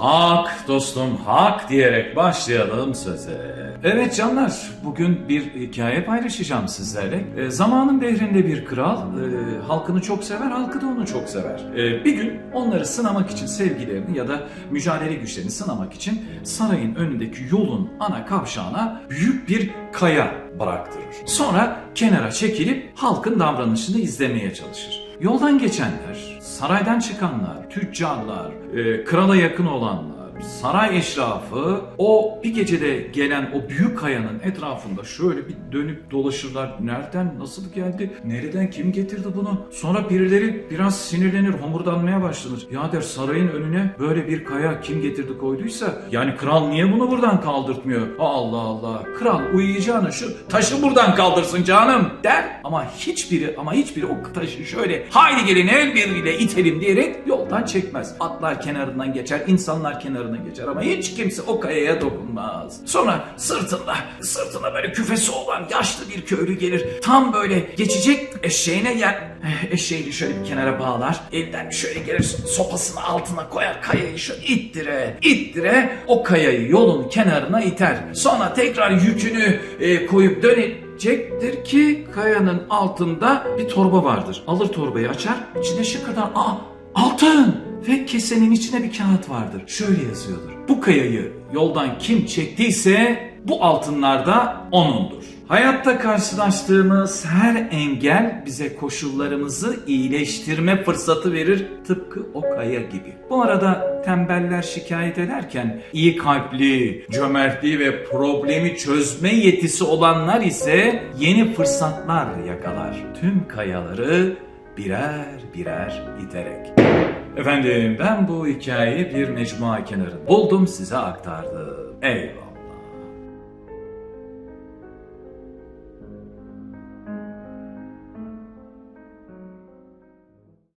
Hak dostum hak diyerek başlayalım söze. Evet canlar bugün bir hikaye paylaşacağım sizlerle. E, zamanın dehrinde bir kral e, halkını çok sever halkı da onu çok sever. E, bir gün onları sınamak için sevgilerini ya da mücadele güçlerini sınamak için sarayın önündeki yolun ana kavşağına büyük bir kaya bıraktırır. Sonra kenara çekilip halkın davranışını izlemeye çalışır. Yoldan geçenler, saraydan çıkanlar, tüccarlar, e, krala yakın olanlar, saray eşrafı o bir gecede gelen o büyük kayanın etrafında şöyle bir dönüp dolaşırlar. Nereden, nasıl geldi, nereden, kim getirdi bunu? Sonra birileri biraz sinirlenir, homurdanmaya başlanır. Ya der sarayın önüne böyle bir kaya kim getirdi koyduysa yani kral niye bunu buradan kaldırtmıyor? Allah Allah. Kral uyuyacağına şu taşı buradan kaldırsın canım der. Ama hiçbiri ama hiçbiri o taşı şöyle haydi gelin el birliğiyle itelim diyerek yoldan çekmez. Atlar kenarından geçer, insanlar kenarına geçer ama hiç kimse o kayaya dokunmaz. Sonra sırtında, sırtında böyle küfesi olan yaşlı bir köylü gelir. Tam böyle geçecek eşeğine yer. Eşeğini şöyle bir kenara bağlar. Elden şöyle gelir sopasını altına koyar kayayı şu ittire, ittire o kayayı yolun kenarına iter. Sonra tekrar yükünü e, koyup dönecektir ki kayanın altında bir torba vardır. Alır torbayı açar, içine şıkırdan aa altın ve kesenin içine bir kağıt vardır. Şöyle yazıyordur. Bu kayayı yoldan kim çektiyse bu altınlar da onundur. Hayatta karşılaştığımız her engel bize koşullarımızı iyileştirme fırsatı verir tıpkı o kaya gibi. Bu arada tembeller şikayet ederken iyi kalpli, cömertliği ve problemi çözme yetisi olanlar ise yeni fırsatlar yakalar. Tüm kayaları birer birer iterek. Efendim ben bu hikayeyi bir mecmua kenarında buldum size aktardım. Eyvallah.